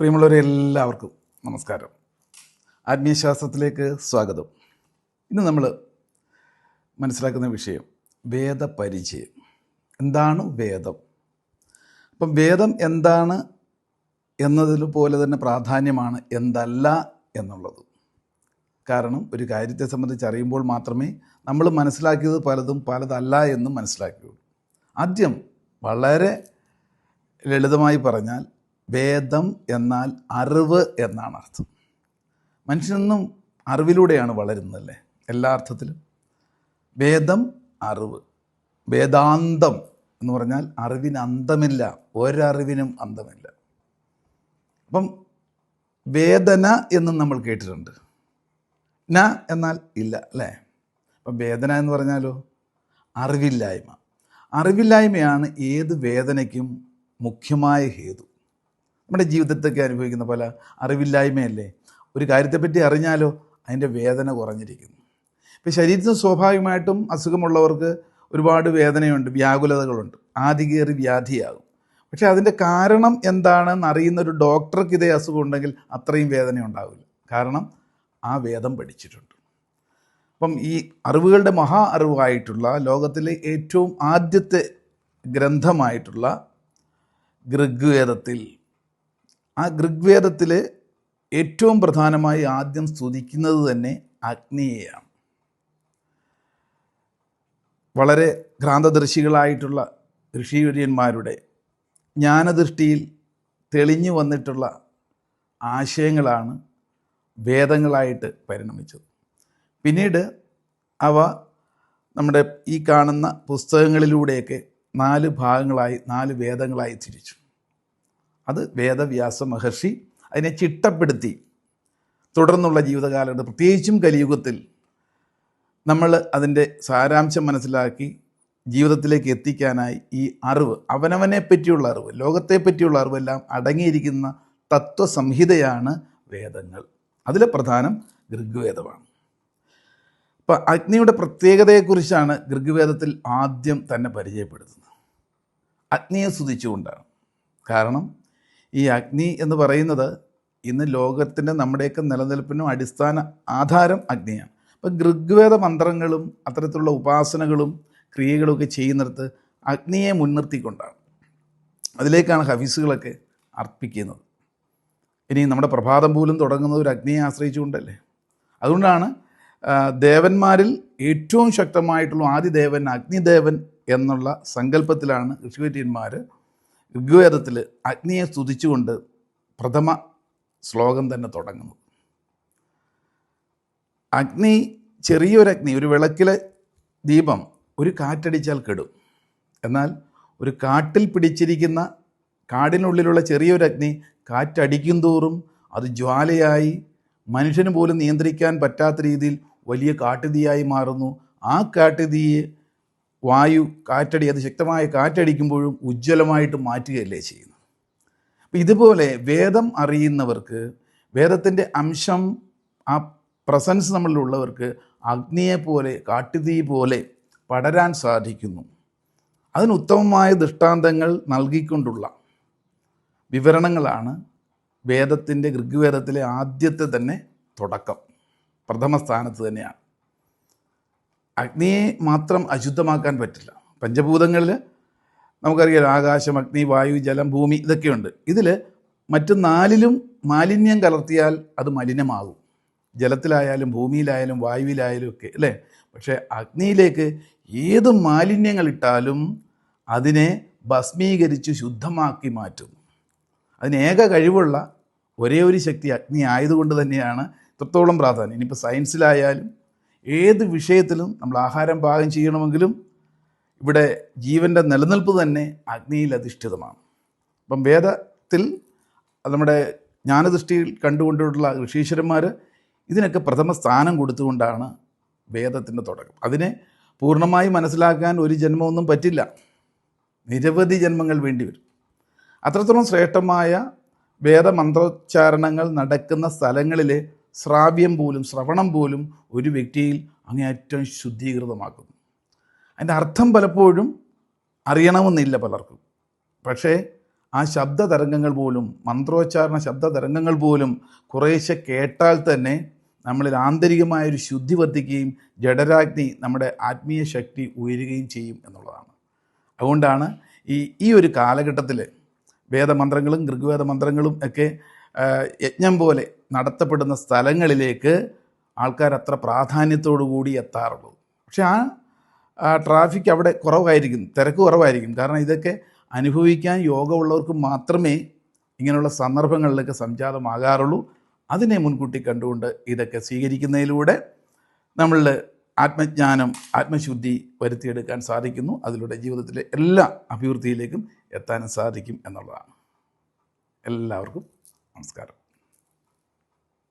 പ്രിയമുള്ളവരെ എല്ലാവർക്കും നമസ്കാരം. ആത്മീയശാസ്ത്രത്തിലേക്ക് സ്വാഗതം. ഇന്ന് നമ്മൾ മനസ്സിലാക്കുന്ന വിഷയം വേദപരിചയം. എന്താണ് വേദം? അപ്പം വേദം എന്താണ് എന്നതിൽ പോലെ തന്നെ പ്രാധാന്യമാണ് എന്തല്ല എന്നുള്ളത്. കാരണം ഒരു കാര്യത്തെ സംബന്ധിച്ച് അറിയുമ്പോൾ മാത്രമേ നമ്മൾ മനസ്സിലാക്കിയത് പലതും പലതല്ല എന്നും മനസ്സിലാക്കുകയുള്ളൂ ആദ്യം വളരെ ലളിതമായി പറഞ്ഞാൽ വേദം എന്നാൽ അറിവ് എന്നാണ് അർത്ഥം. മനുഷ്യനെന്നും അറിവിലൂടെയാണ് വളരുന്നതല്ലേ? എല്ലാ അർത്ഥത്തിലും. വേദം അറിവ്. വേദാന്തം എന്ന് പറഞ്ഞാൽ അറിവിന് അന്തമില്ല ഒരറിവിനും അന്തമില്ല. അപ്പം വേദന എന്നും നമ്മൾ കേട്ടിട്ടുണ്ട്. ന എന്നാൽ ഇല്ല അല്ലേ? അപ്പം വേദന എന്ന് പറഞ്ഞാലോ? അറിവില്ലായ്മ. അറിവില്ലായ്മയാണ് ഏത് വേദനയ്ക്കും മുഖ്യമായ ഹേതു. നമ്മുടെ ജീവിതത്തൊക്കെ അനുഭവിക്കുന്ന പല അറിവില്ലായ്മയല്ലേ? ഒരു കാര്യത്തെപ്പറ്റി അറിഞ്ഞാലോ അതിന്റെ വേദന കുറഞ്ഞിരിക്കുന്നു. ഇപ്പം ശരീരത്തിന് സ്വാഭാവികമായിട്ടും അസുഖമുള്ളവർക്ക് ഒരുപാട് വേദനയുണ്ട് വ്യാകുലതകളുണ്ട് ആദികേറി വ്യാധിയാകും. പക്ഷേ അതിന്റെ കാരണം എന്താണെന്ന് അറിയുന്ന ഒരു ഡോക്ടർക്ക് ഇതേ അസുഖം ഉണ്ടെങ്കിൽ അത്രയും വേദന ഉണ്ടാവില്ല. കാരണം ആ വേദം പഠിച്ചിട്ടുണ്ട്. അപ്പം ഈ അറിവുകളുടെ മഹാ അറിവായിട്ടുള്ള ലോകത്തിലെ ഏറ്റവും ആദ്യത്തെ ഗ്രന്ഥമായിട്ടുള്ള ഋഗ്വേദത്തിൽ ആ ഋഗ്വേദത്തിൽ ഏറ്റവും പ്രധാനമായി ആദ്യം സ്തുതിക്കുന്നത് തന്നെ അഗ്നിയെയാണ്. വളരെ ഭ്രാന്തദർശികളായിട്ടുള്ള ഋഷിവര്യന്മാരുടെ ജ്ഞാനദൃഷ്ടിയിൽ തെളിഞ്ഞു വന്നിട്ടുള്ള ആശയങ്ങളാണ് വേദങ്ങളായിട്ട് പരിണമിച്ചത്. പിന്നീട് അവ നമ്മുടെ ഈ കാണുന്ന പുസ്തകങ്ങളിലൂടെയൊക്കെ നാല് ഭാഗങ്ങളായി നാല് വേദങ്ങളായി തിരിച്ചു. അത് വേദവ്യാസ മഹർഷി അതിനെ ചിട്ടപ്പെടുത്തി. തുടർന്നുള്ള ജീവിതകാലത്ത് പ്രത്യേകിച്ചും കലിയുഗത്തിൽ നമ്മൾ അതിന്റെ സാരാംശം മനസ്സിലാക്കി ജീവിതത്തിലേക്ക് എത്തിക്കാനായി ഈ അറിവ് അവനവനെ പറ്റിയുള്ള അറിവ് ലോകത്തെ പറ്റിയുള്ള അറിവെല്ലാം അടങ്ങിയിരിക്കുന്ന തത്വസംഹിതയാണ് വേദങ്ങൾ. അതിലെ പ്രധാനം ഋഗ്വേദമാണ്. അപ്പോൾ അഗ്നിയുടെ പ്രത്യേകതയെക്കുറിച്ചാണ് ഋഗ്വേദത്തിൽ ആദ്യം തന്നെ പരിചയപ്പെടുത്തുന്നത് അഗ്നിയെ സ്തുതിച്ചുകൊണ്ടാണ്. കാരണം ഈ അഗ്നി എന്ന് പറയുന്നത് ഇന്ന് ലോകത്തിന്റെ നമ്മുടെയൊക്കെ നിലനിൽപ്പിനും അടിസ്ഥാന ആധാരം അഗ്നിയാണ്. അപ്പം ഋഗ്വേദ മന്ത്രങ്ങളും അത്തരത്തിലുള്ള ഉപാസനകളും ക്രിയകളൊക്കെ ചെയ്യുന്നിടത്ത് അഗ്നിയെ മുൻനിർത്തിക്കൊണ്ടാണ്. അതിലേക്കാണ് ഹഫീസുകളൊക്കെ അർപ്പിക്കുന്നത്. ഇനി നമ്മുടെ പ്രഭാതം പോലും തുടങ്ങുന്നത് ഒരു അഗ്നിയെ ആശ്രയിച്ചുകൊണ്ടല്ലേ? അതുകൊണ്ടാണ് ദേവന്മാരിൽ ഏറ്റവും ശക്തമായിട്ടുള്ള ആദിദേവൻ അഗ്നിദേവൻ എന്നുള്ള സങ്കല്പത്തിലാണ് ഋഷിവര്യന്മാർ ഋഗ്വേദത്തിൽ അഗ്നിയെ സ്തുതിച്ചുകൊണ്ട് പ്രഥമ ശ്ലോകം തന്നെ തുടങ്ങുന്നു. അഗ്നി ചെറിയൊരു അഗ്നി ഒരു വിളക്കിലെ ദീപം ഒരു കാറ്റടിച്ചാൽ കെടും. എന്നാൽ ഒരു കാട്ടിൽ പിടിച്ചിരിക്കുന്ന കാടിനുള്ളിലുള്ള ചെറിയൊരു അഗ്നി കാറ്റടിക്കും തോറും അത് ജ്വാലയായി മനുഷ്യന് പോലും നിയന്ത്രിക്കാൻ പറ്റാത്ത രീതിയിൽ വലിയ കാട്ടുതീയായി മാറുന്നു. ആ കാട്ടുതീയെ വായു കാറ്റടി അത് ശക്തമായ കാറ്റടിക്കുമ്പോഴും ഉജ്ജ്വലമായിട്ട് മാറ്റുകയല്ലേ ചെയ്യുന്നത്? അപ്പം ഇതുപോലെ വേദം അറിയുന്നവർക്ക് വേദത്തിന്റെ അംശം ആ പ്രസൻസ് നമ്മളിലുള്ളവർക്ക് അഗ്നിയെപ്പോലെ കാട്ടുതീ പോലെ പടരാൻ സാധിക്കുന്നു. അതിന് ഉത്തമമായ ദൃഷ്ടാന്തങ്ങൾ നൽകിക്കൊണ്ടുള്ള വിവരണങ്ങളാണ് വേദത്തിന്റെ ഋഗ്വേദത്തിലെ ആദ്യത്തെ തന്നെ തുടക്കം. പ്രഥമ സ്ഥാനത്ത് തന്നെയാണ്. അഗ്നിയെ മാത്രം അശുദ്ധമാക്കാൻ പറ്റില്ല. പഞ്ചഭൂതങ്ങളിൽ നമുക്കറിയാം ആകാശം അഗ്നി വായു ജലം ഭൂമി ഇതൊക്കെയുണ്ട്. ഇതിൽ മറ്റു നാലിലും മാലിന്യം കലർത്തിയാൽ അത് മലിനമാകും. ജലത്തിലായാലും ഭൂമിയിലായാലും വായുവിലായാലും ഒക്കെ അല്ലേ? പക്ഷേ അഗ്നിയിലേക്ക് ഏത് മാലിന്യങ്ങൾ ഇട്ടാലും അതിനെ ഭസ്മീകരിച്ച് ശുദ്ധമാക്കി മാറ്റും. അതിനേക കഴിവുള്ള ഒരേ ഒരു ശക്തി അഗ്നി ആയതുകൊണ്ട് തന്നെയാണ് ഇത്രത്തോളം പ്രാധാന്യം. ഇനിയിപ്പോൾ സയൻസിലായാലും ഏത് വിഷയത്തിലും നമ്മൾ ആഹാരം പാകം ചെയ്യണമെങ്കിലും ഇവിടെ ജീവന്റെ നിലനിൽപ്പ് തന്നെ അഗ്നിയിൽ അധിഷ്ഠിതമാണ്. അപ്പം വേദത്തിൽ നമ്മുടെ ജ്ഞാനദൃഷ്ടിയിൽ കണ്ടുകൊണ്ടുള്ള ഋഷീശ്വരന്മാർ ഇതിനൊക്കെ പ്രഥമ സ്ഥാനം കൊടുത്തുകൊണ്ടാണ് വേദത്തിന്റെ തുടക്കം. അതിനെ പൂർണമായി മനസ്സിലാക്കാൻ ഒരു ജന്മമൊന്നും പറ്റില്ല. നിരവധി ജന്മങ്ങൾ വേണ്ടി വരും. അത്രത്തോളം ശ്രേഷ്ഠമായ വേദമന്ത്രോച്ചാരണങ്ങൾ നടക്കുന്ന സ്ഥലങ്ങളിലെ ശ്രാവ്യം പോലും ശ്രവണം പോലും ഒരു വ്യക്തിയിൽ അങ്ങേയറ്റം ശുദ്ധീകൃതമാക്കുന്നു. അതിന്റെ അർത്ഥം പലപ്പോഴും അറിയണമെന്നില്ല പലർക്കും. പക്ഷേ ആ ശബ്ദ തരംഗങ്ങൾ പോലും മന്ത്രോച്ചാരണ ശബ്ദ തരംഗങ്ങൾ പോലും കുറേശ്ശെ കേട്ടാൽ തന്നെ നമ്മളിൽ ആന്തരികമായൊരു ശുദ്ധി വർദ്ധിക്കുകയും ജഡരാഗ്നി നമ്മുടെ ആത്മീയ ശക്തി ഉയരുകയും ചെയ്യും എന്നുള്ളതാണ്. അതുകൊണ്ടാണ് ഈ ഈ ഒരു കാലഘട്ടത്തിൽ വേദമന്ത്രങ്ങളും ഋഗ്വേദ മന്ത്രങ്ങളും ഒക്കെ യജ്ഞം പോലെ നടത്തപ്പെടുന്ന സ്ഥലങ്ങളിലേക്ക് ആൾക്കാർ അത്ര പ്രാധാന്യത്തോടു കൂടി എത്താറുള്ളൂ. പക്ഷെ ആ ട്രാഫിക് അവിടെ കുറവായിരിക്കും തിരക്ക് കുറവായിരിക്കും. കാരണം ഇതൊക്കെ അനുഭവിക്കാൻ യോഗമുള്ളവർക്ക് മാത്രമേ ഇങ്ങനെയുള്ള സന്ദർഭങ്ങളിലൊക്കെ സംജാതമാകാറുള്ളൂ. അതിനെ മുൻകൂട്ടി കണ്ടുകൊണ്ട് ഇതൊക്കെ സ്വീകരിക്കുന്നതിലൂടെ നമ്മൾ ആത്മജ്ഞാനം ആത്മശുദ്ധി വരുത്തിയെടുക്കാൻ സാധിക്കുന്നു. അതിലൂടെ ജീവിതത്തിലെ എല്ലാ അഭിവൃദ്ധിയിലേക്കും എത്താനും സാധിക്കും എന്നുള്ളതാണ്. എല്ലാവർക്കും നമസ്കാരം.